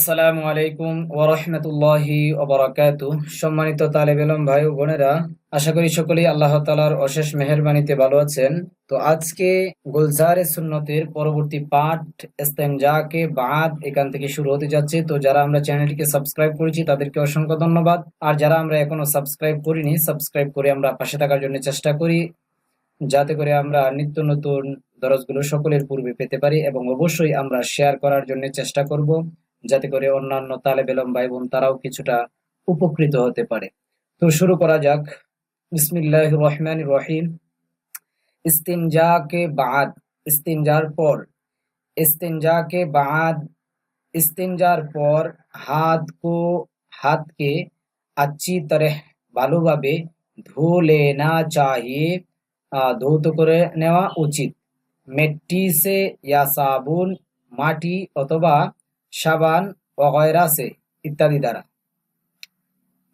আসসালামু আলাইকুম ওরহমতুল্লাহি ওবরাকাতু সম্মানিত তালেব এলম ভাই ও বোনেরা, আশা করি সকলেই আল্লাহ তালার অশেষ মেহরবানিতে ভালো আছেন। তো আজকে গুলজারে সুন্নতের পরবর্তী পাঠ ইস্তেনজাকে বাদ এখান থেকে শুরু হতে যাচ্ছে। তো যারা আমরা চ্যানেলটিকে সাবস্ক্রাইব করেছি, তাদেরকে অসংখ্য ধন্যবাদ। আর যারা আমরা এখনও সাবস্ক্রাইব করিনি, সাবস্ক্রাইব করে আমরা পাশে থাকার জন্য চেষ্টা করি, যাতে করে আমরা নিত্য নতুন দরজগুলো সকলের পূর্বে পেতে পারি এবং অবশ্যই আমরা শেয়ার করার জন্য চেষ্টা করব। যাতে করে অন্যান্য তালেবেলম ভাই বোন তারাও কিছুটা উপকৃত হতে পারে। তো শুরু করা যাক। বিসমিল্লাহ রহমান রহিম। ইস্তিনজাকে বাদ ইস্তিনজার পর। ইস্তিনজাকে বাদ ইস্তিনজার পর হাত কো, হাতকে আচ্ছি তরে ভালোভাবে ধুলে না চাহিয়ে ধৌত করে নেওয়া উচিত। মেট্টি সে ইয়া সাবুন, মাটি অথবা সাবান অগয়রাসে ইত্যাদি দ্বারা।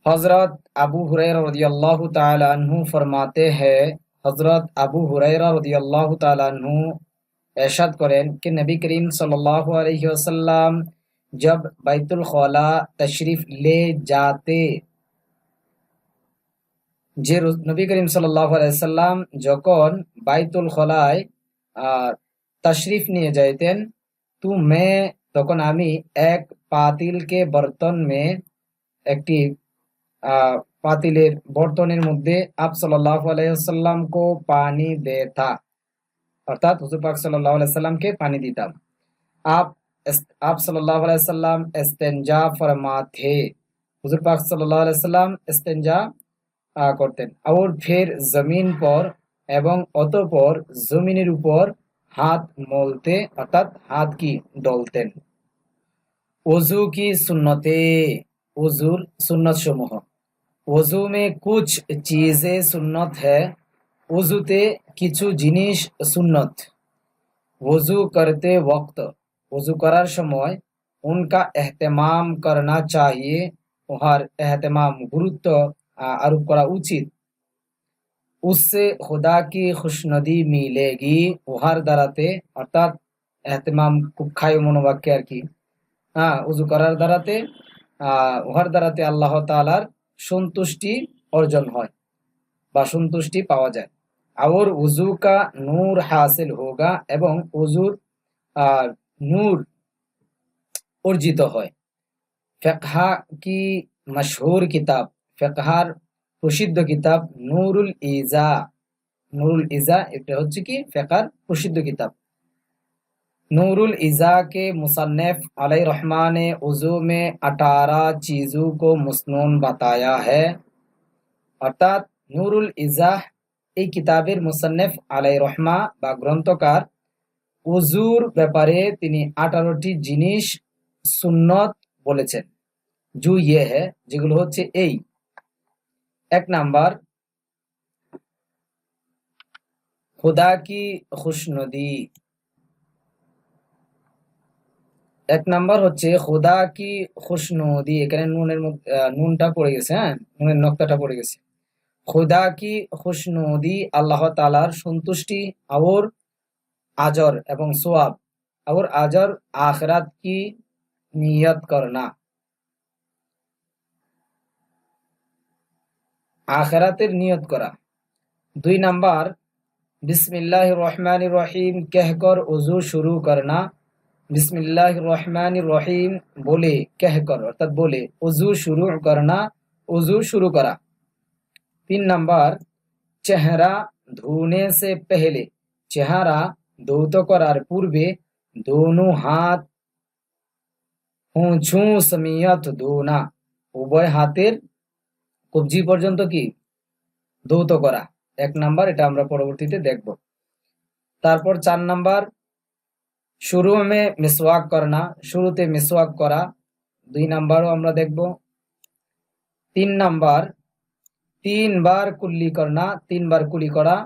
হজরত আবু হুরাইরা রদিয়াল্লাহু তাআলা ফরমাতে হে হজরত আবু হুরাইরা রদিয়াল্লাহু তাআলা আনহু করেন কি নবী করিম সাল্লাল্লাহু আলাইহি জব বাইতুল খলা তশরিফ লে যাতে। যে নবী করিম সাল্লাল্লাহু আলাইহি সাল্লাম যখন বাইতুল খলায় তশরিফ নিয়ে যাইতেন, তু মে তখন আমি এক পাতিলকে বর্তন মে একটি আহ পাতিলের বর্তনের মধ্যে আপ সাল্লাহ আলাইসাল্লাম কো পানি দেতা অর্থাৎ হুজুর পাক সাল্লাহ আলাইসাল্লামকে পানি দিতাম आप इस- आप सल्लल्लाहु अलैहि वसल्लम इस्तेंजा फरमाते हुजूर पाक सल्लल्लाहु अलैहि वसल्लम इस्तेंजा আহ, করতেন আর ফের জমিন পর এবং অতঃপর জমিনের উপর হাত মলতে অর্থাৎ হাত কি ডলতেন वजू की सुन्नते वजूर सुन्नत समूह वजू में कुछ चीज़ें सुन्नत है वजूते কিছু জিনিস সুন্নত वजू करते वक्त वजू करार समय उनका এহতেমাম करना चाहिए উহার এহতেমাম গুরুত্ব আরোপ করা উচিত उससे खुदा की खुशनदी मिलेगी उहार দ্বারাতে অর্থাৎ এহতেমাম খুব খায় মনোবাক্যে আর কি হ্যাঁ উজু করার দ্বারাতে উহার দ্বারাতে আল্লাহ তালার সন্তুষ্টি অর্জন হয় বা সন্তুষ্টি পাওয়া যায়। আওর উজুকা নূর হাসিল হোগা এবং উজুর নূর অর্জিত হয়। ফেকহা কি মশহুর কিতাব? ফেকহার প্রসিদ্ধ কিতাব নুরুল ইজা। নুরুল ইজা এটা হচ্ছে কি? ফেকার প্রসিদ্ধ কিতাব। नूरुल इज़ा के मुसन्फ अलैहि रहमान ने उज़ू में अठारह चीज़ों को मसनून बताया है অর্থাৎ নুরুল ইজাহ এই কিতাবের মুসান্নেফ আলাই রহমা বা গ্রন্থকার উজুর ব্যাপারে তিনি আঠারোটি জিনিস সুন্নত বলেছেন জু ইয়ে হে যেগুলো হচ্ছে এই এক নাম্বার খুদা কি খুশনদি এক নাম্বার হচ্ছে, খোদা কি খুশনুদি এখানে নুনের নুনটা পড়ে গেছে হ্যাঁ? নুনের নক্তাটা পড়ে গেছে। খোদা কি খুশনুদি আল্লাহ তালার সন্তুষ্টি আবর আজর এবং সোয়াব। আওর আজর আখরাত কি নিয়ত করনা আখরাতের নিয়ত করা। দুই নাম্বার বিসমিল্লাহ রহমান রহিম কেহকর উজু শুরু করনা বিসমিল্লাহ রহমান রহিম, বলে, কেহ কর, অর্থাৎ বলে অজু শুরু করনা অজু শুরু করা। তিন নাম্বার, চেহারা ধুনে সে পেহলে, চেহারা ধৌত করার পূর্বে দোনো হাত হুঁছু সমিয়ত দোনা, উভয় হাতের কবজি পর্যন্ত কি? ধৌত করা। এক নাম্বার, এটা আমরা পরবর্তীতে দেখব। তারপর চার নাম্বার শুরু মে মিসওয়াক করনা শুরুতে মিসওয়াক করা দুই নাম্বারও আমরা দেখব তিন নাম্বার তিন বার কুল্লি করনা তিন বার কুলি করা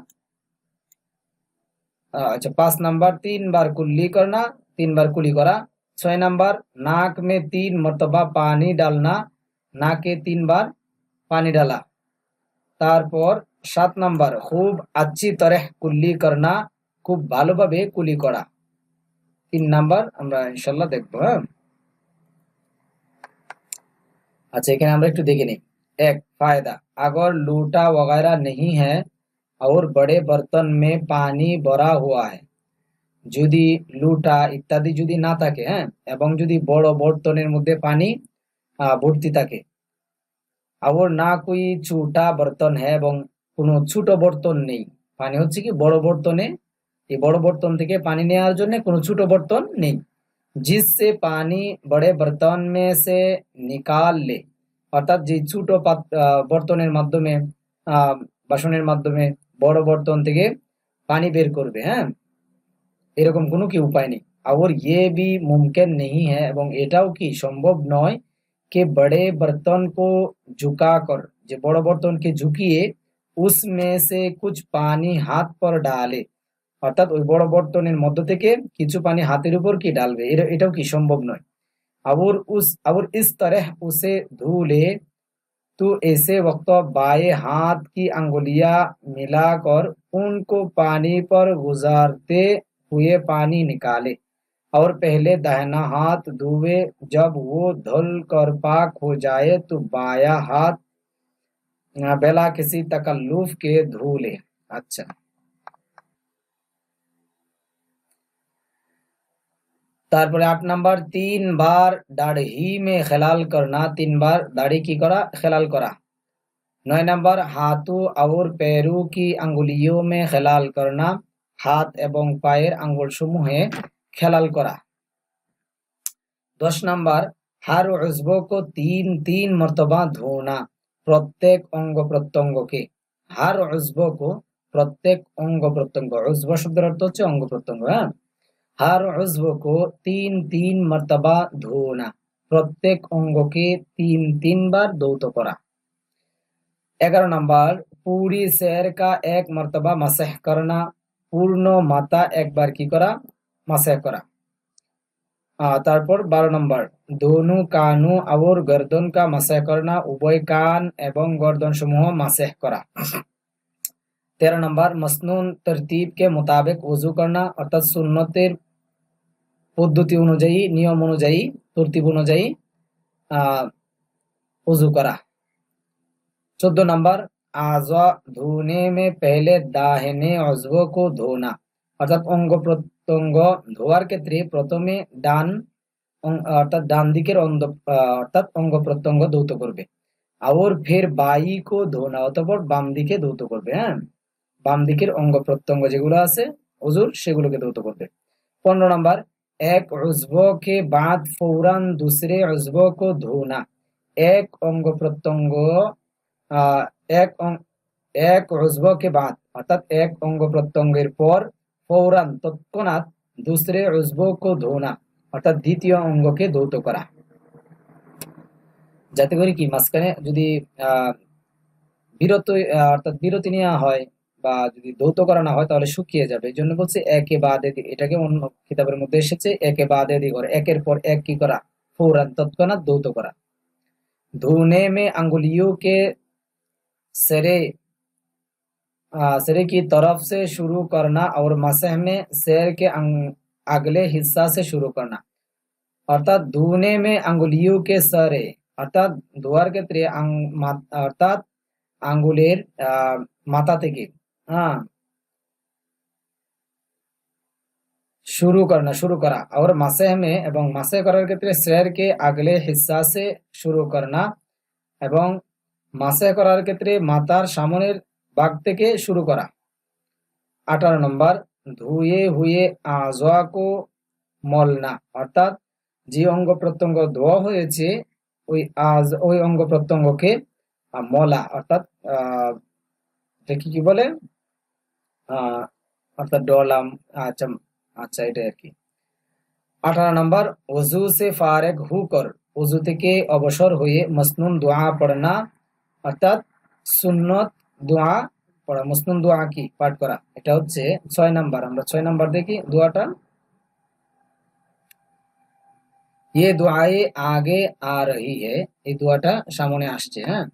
আহ, আচ্ছা পাঁচ নাম্বার তিন বার কুল্লি করনা তিন বার কুলি করা ছয় নাম্বার নাক মে তিন মর্তবা পানি ডালনা নাকে তিন বার পানি ডালা তারপর সাত নাম্বার খুব আচ্ছি তরেহ কুল্লি করনা খুব ভালোভাবে কুলি করা তিন নাম্বার আমরা ইনশাল্লাহ দেখবো হ্যাঁ अच्छा এখানে আমরা একটু দেখে নিই এক फायदा अगर लूटा वगैरह नहीं है और बड़े बर्तन में पानी भरा हुआ है যদি লুটা ইত্যাদি যদি না থাকে হ্যাঁ এবং যদি বড় বর্তনের মধ্যে পানি আহ, ভর্তি থাকে আর না কোই ছোটা বর্তন হ্যাঁ এবং কোনো ছোট বর্তন নেই পানি হচ্ছে কি বড় বর্তনে এই বড় বর্তন থেকে পানি নেওয়ার জন্য কোনো ছোট বর্তন নেই जिससे পানি বড়ে বর্তন মে সে নিকাল লে অর্থাৎ যে ছোট পাত- আহ, বর্তনের মাধ্যমে আহ, বাসনের মাধ্যমে বড় বর্তন থেকে পানি বের করবে হ্যাঁ এরকম কোনো কি উপায় নেই और ये भी मुमकिन नहीं है এবং এটাও কি সম্ভব নয় कि बड़े बर्तन को झुकाकर যে বড় বর্তনকে ঝুঁকিয়ে उसमें से कुछ पानी हाथ पर डाले অর্থাৎ ওই বড় বর্তনের মধ্য থেকে কিছু পানি হাতের উপর কি ডালবে এটা এটাও কি সম্ভব নয় और उस और इस तरह उसे धो ले तो ऐसे वक्त बाएं हाथ की अंगुलियां मिलाकर उनको पानी पर गुजारते हुए पानी निकाले और पहले दाहिना हाथ धोवे जब वो धुल कर पाक हो जाए तो बाया हाथ अ, बिला किसी तकल्लुफ के धो ले अच्छा তারপরে আট নাম্বার, তিনবার দাড়ি মে খেলাল করনা, তিনবার দাড়ি কি করা? খেলাল করা। নয় নাম্বার, হাতু, আউর, পেরু কি আঙ্গুলিও মে খেলাল করনা? হাত এবং পায়ের আঙ্গুল সমূহে খেলাল করা। দশ নাম্বার, হার উজবো কো তিন তিন মর্তবা ধোনা প্রত্যেক অঙ্গ প্রত্যঙ্গকে। হার উজবো কো প্রত্যেক অঙ্গ প্রত্যঙ্গ। উজব শব্দের অর্থ হচ্ছে অঙ্গ প্রত্যঙ্গ হ্যাঁ? হার উজবো কো তিন তিন মর্তবা ধোনা প্রত্যেক অঙ্গকে তিন তিনবার দৌত করা এগারো নাম্বার পুরি শের কা এক মর্তবা মাসেহ করনা পূর্ণ মাথা একবার কি করা মাসেহ করা তারপর বারো নম্বর দোনু কানু আওর গর্দন কা মাসেহ করনা উভয় কান এবং গর্দন সমূহ মাসেহ করা তেরো নম্বর মসনুন তরতিব কে মোতাবেক ওযু করনা অর্থাৎ সুন্নতের পদ্ধতি অনুযায়ী, নিয়ম অনুযায়ী, তরতিব অনুযায়ী উজু করা। চোদ্দ নম্বর, আজ ধুনে মে পেলে দাহেনে অজব কো ধোনা। অর্থাৎ অঙ্গ প্রত্যঙ্গ ধোয়ার ক্ষেত্রে প্রথমে ডান অর্থাৎ ডান দিকের অন্ধ অর্থাৎ অঙ্গ প্রত্যঙ্গ ধৌত করবে। আর ফের বাই কো ধোনা অতপর বাম দিকে ধৌত করবে হ্যাঁ? বাম দিকের অঙ্গ প্রত্যঙ্গ যেগুলো আছে অজুর সেগুলোকে ধৌত করবে। পনেরো নম্বর এক কে বাদ ফৌরান দুসরে উজবো কো ধোনা। এক অঙ্গ প্রত্যঙ্গ আহ, এক এক উজবো কে বাদ অর্থাৎ এক অঙ্গ প্রত্যঙ্গের পর ফৌরান তৎক্ষণাৎ দুসরে উজবো কো ধোনা অর্থাৎ দ্বিতীয় অঙ্গকে ধৌত করা। যাতে করে কি মাঝখানে যদি আহ বিরত অর্থাৎ বিরতি নেওয়া হয় বা যদি ধৌত করা না হয় তাহলে শুকিয়ে যাবে এই জন্য বলছে একে বাদে দি- এটাকে অন্য কিতাবের মধ্যে এসেছে একে বাদে দি করে একের পর এক কি করা ফৌরান তৎক্ষণাৎ ধৌত করা धोने में अंगुलियों के सिरे आ, सिरे की तरफ से शुरू करना और मसह में सैर के अंग- अगले हिस्सा से शुरू करना অর্থাৎ ধুনে মে আঙ্গুলিও কে সরে অর্থাৎ ধোয়ার ক্ষেত্রে আং- মা- অর্থাৎ আঙ্গুলের আহ, মাথা থেকে হ্যাঁ शुरू करना शुरू करा और मसेह में এবং মাসে করার ক্ষেত্রে শের কে আগলে হিস্সা সে শুরু করনা এবং মাসে করার ক্ষেত্রে মাথার সামনের ভাগ থেকে শুরু করা আঠারো নম্বর ধুয়ে হুয়ে আজওয়া কো মলনা অর্থাৎ যে অঙ্গ প্রত্যঙ্গ ধোয়া হয়েছে ওই আজ ওই অঙ্গ প্রত্যঙ্গকে আহ, মলা অর্থাৎ আহ এটাকে কি বলে আহ অর্থাৎ ডলাম আচ্ছা আচ্ছা এটাই আর কি আঠারো নম্বর ওজু সে ফারেক হুকর ওজু থেকে অবসর হয়ে মসনুন দোয়া পড়না অর্থাৎ সুন্নত দোয়া পড়া মসনুন দোয়া কি পাঠ করা এটা হচ্ছে ছয় নাম্বার আমরা ছয় নাম্বার দেখি দোয়াটা ये दुआएं आगे आ रही है এই দোয়াটা সামনে আসছে হ্যাঁ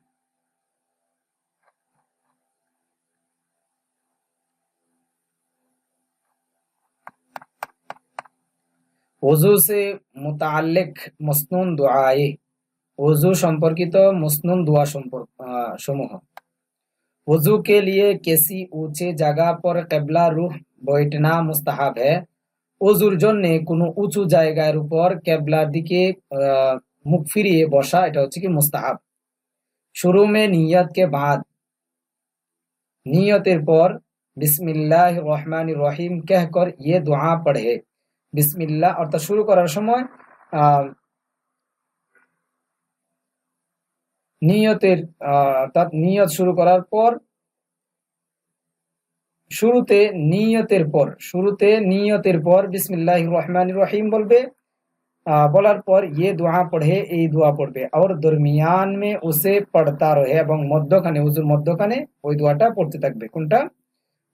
वजू से मुतालिक मसनून दुआए वजू সম্পর্কিত মুসনুন দোয়া সম্পর্ক আহ, সমূহ वजू के लिए किसी ऊंचे जगह पर किबला रुख बैठना मुस्ताहाब है ওজুর জন্য কোনো উঁচু জায়গার উপর কেবলার দিকে আহ, মুখ ফিরিয়ে বসা এটা হচ্ছে কি মুস্তাহাব শুরু মে নিয়ত কে বাদ নিয়তের পর বিসমিল্লাহ রহমান রহিম कहकर ये दुआ पढ़े বিসমিল্লাহ, অর্থাৎ শুরু করার সময় নিয়তের অর্থাৎ নিয়ত শুরু করার পর, শুরুতে নিয়তের পর, শুরুতে নিয়তের পর বিসমিল্লাহ রহমান রহিম বলবে বলার পর ইয়ে দোয়া পড়ে, এই দোয়া পড়বে। আর দরমিয়ান মে উসে পড়তা রহে এবং মধ্যখানে, উজুর মধ্যখানে ওই দোয়াটা পড়তে থাকবে। কোনটা?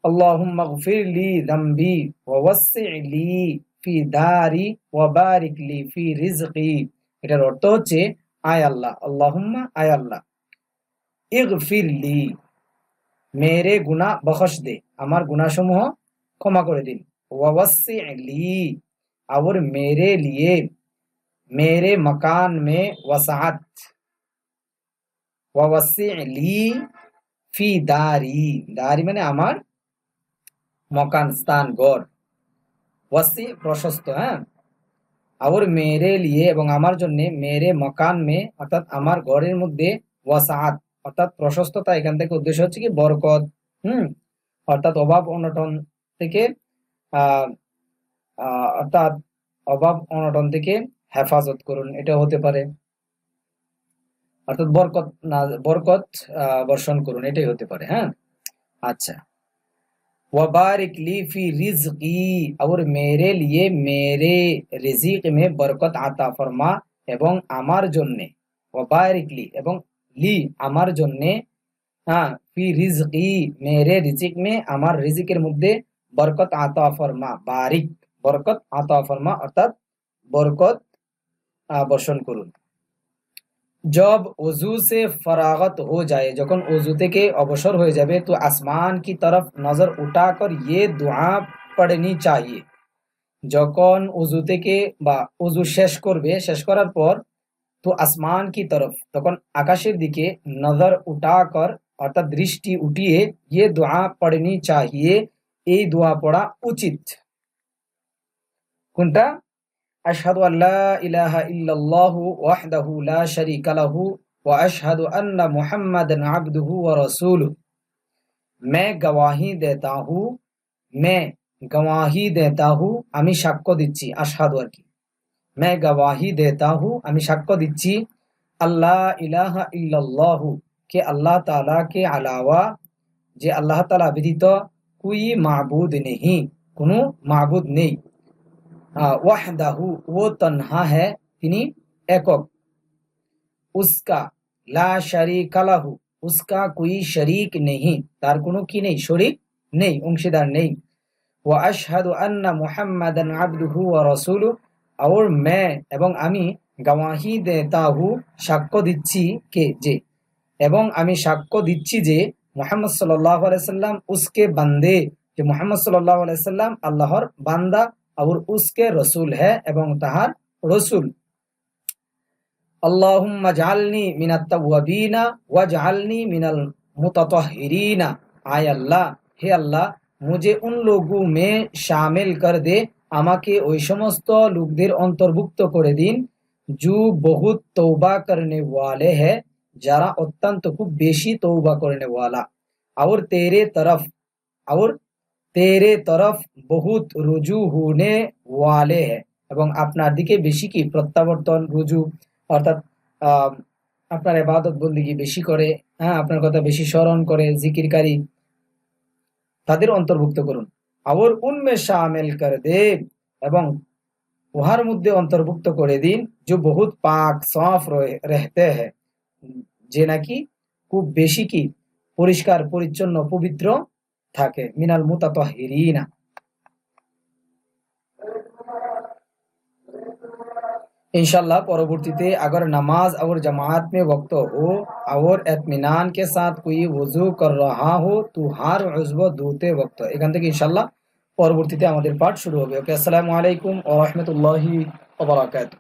আল্লাহ গফির লি যামবি ওয়া ওয়াসসি লি ফি দারি ওয়া বারিক লি ফি রিজকি এটার অর্থ হচ্ছে আয় আল্লাহ আল্লাহুম্মা আয় আল্লাহ ইগফির লি মেরে গুনাহ বখশ দে আমার গুনাহসমূহ ক্ষমা করে দিন ওয়াসি লি और मेरे लिए मेरे मकान में वसात ওয়াসি লি ফি দারি দারি মানে আমার মকান স্থান গড় ওয়াসি প্রশস্ত হ্যাঁ? আর মেরে লিয়ে এবং আমার জন্য মেরে মকান মে, অর্থাৎ আমার ঘরের মধ্যে ওয়াসাত অর্থাৎ প্রশস্ততা এখান থেকে উদ্দেশ্য হচ্ছে কি? বরকত, হুম? অর্থাৎ অভাব অনটন থেকে অর্থাৎ অভাব অনটন থেকে হেফাজত করুন এটা হতে পারে। অর্থাৎ বরকত না, বরকত বর্ষণ করুন, এটাই হতে পারে হ্যাঁ? আচ্ছা। वबारिक ली फी रिज्की और मेरे लिए मेरे রিজিক মে বরকত আতা ফরমা এবং আমার জন্যে ওবারিক লি এবং লি আমার জন্যে হ্যাঁ ফি রিজকি মেরে রিজিক মে আমার রিজিকের মধ্যে বরকত আতা ফরমা বারিক বরকত আতা ফরমা অর্থাৎ বরকত আহ, বর্ষণ করুন জব অজু সে ফরাগত হো যায় যখন অজু থেকে অবসর হয়ে যাবে তো আসমান কি তরফ নজর উঠা কর ইয়ে দোয়া পড়নি চাইয়ে যখন অজু থেকে বা অজু শেষ করবে শেষ করার পর তো আসমান কি তরফ তখন আকাশের দিকে নজর উঠা কর অর্থাৎ দৃষ্টি উঠিয়ে ইয়ে দোয়া পড়নি চাহিয়ে এই দোয়া পড়া উচিত। কোনটা? আশহাদু আল্লা ইলাহা ইল্লাল্লাহু ওয়াহদাহু লা শারীকা লাহু ওয়া আশহাদু আন্না মুহাম্মাদান আবদুহু ওয়া রাসূলুহু। मैं गवाही देता हूँ मैं গওয়াহি দেতাহু, আমি সাক্ষ্য দিচ্ছি, আশহাদু আর কি। মে গওয়াহি দেতাহু, আমি সাক্ষ্য দিচ্ছি আল্লাহ ইলাহা ইল্লাল্লাহু, কে আল্লাহ তাআলা কে আলাওয়া, যে আল্লাহ তাআলা ব্যতীত কুই মাবুদ নেহি, কোনো মাবুদ নেই। ওয়াহদাহু, ও তিনি একক। উস্কা, লা লাহু, উস্কা কুই শরিক নেহি, তার কোনো কি নেই, শরিক নেই, অংশীদার নেই। ওয়া আশহাদু আন্না মুহাম্মাদান আবদুহু ওয়া রাসূলু মে এবং আমি গাওয়াহি তাহু সাক্ষ্য দিচ্ছি কে, যে। এবং আমি সাক্ষ্য দিচ্ছি যে মোহাম্মদ সাল্লাহ আলাইসাল্লাম উসকে বান্দে, যে মোহাম্মদ সাল্লাহ আলাইসাল্লাম আল্লাহর বান্দা আবুর উসকে রসুল হ্যাঁ এবং তাহার রসুল আল্লাহুম্মা জালনি মিনাত ওয়া জালনি মিনাল মুতাতাহহিরিনা আয় আল্লাহ হে আল্লাহ মুঝে উন লোগু মে শামিল কর দে আমাকে ওই সমস্ত লোকদের অন্তর্ভুক্ত করে দিন জু বহুত তৌবা করনে ওয়ালে হ্যায় যারা অত্যন্ত খুব বেশি তৌবা করনে ওয়ালা আর তেরে তরফ আউর তেরে তরফ বহুত রুজু হুনে ওয়ালে। এবং আপনার দিকে বেশি কি? প্রত্যাবর্তন, রুজু, অর্থাৎ আপনার ইবাদত বন্দিগি বেশি করে? হ্যাঁ আপনার কথা বেশি স্মরণ করে, জিকিরকারী। তাদের অন্তর্ভুক্ত করুন। আবার উনমে শামিল কর দে এবং উহার মধ্যে অন্তর্ভুক্ত করে দিন যে বহুত পাক, সাফ রেহতে হ্যাঁ যে নাকি খুব বেশি কি? পরিষ্কার, পরিচ্ছন্ন, পবিত্র থাকে মিনাল মুতাতাহিরিনা इंशाल्लाह परवर्तीते अगर नमाज और जमात में वक्त हो और एतमीनान के साथ कोई वजू कर रहा हो तो हर उज्व धोते वक्त এখান থেকে ইনশাআল্লাহ পরবর্তীতে আমাদের পাঠ শুরু হবে ওকে আসসালামু আলাইকুম ওয়া রাহমাতুল্লাহি ওয়া বারাকাতুহু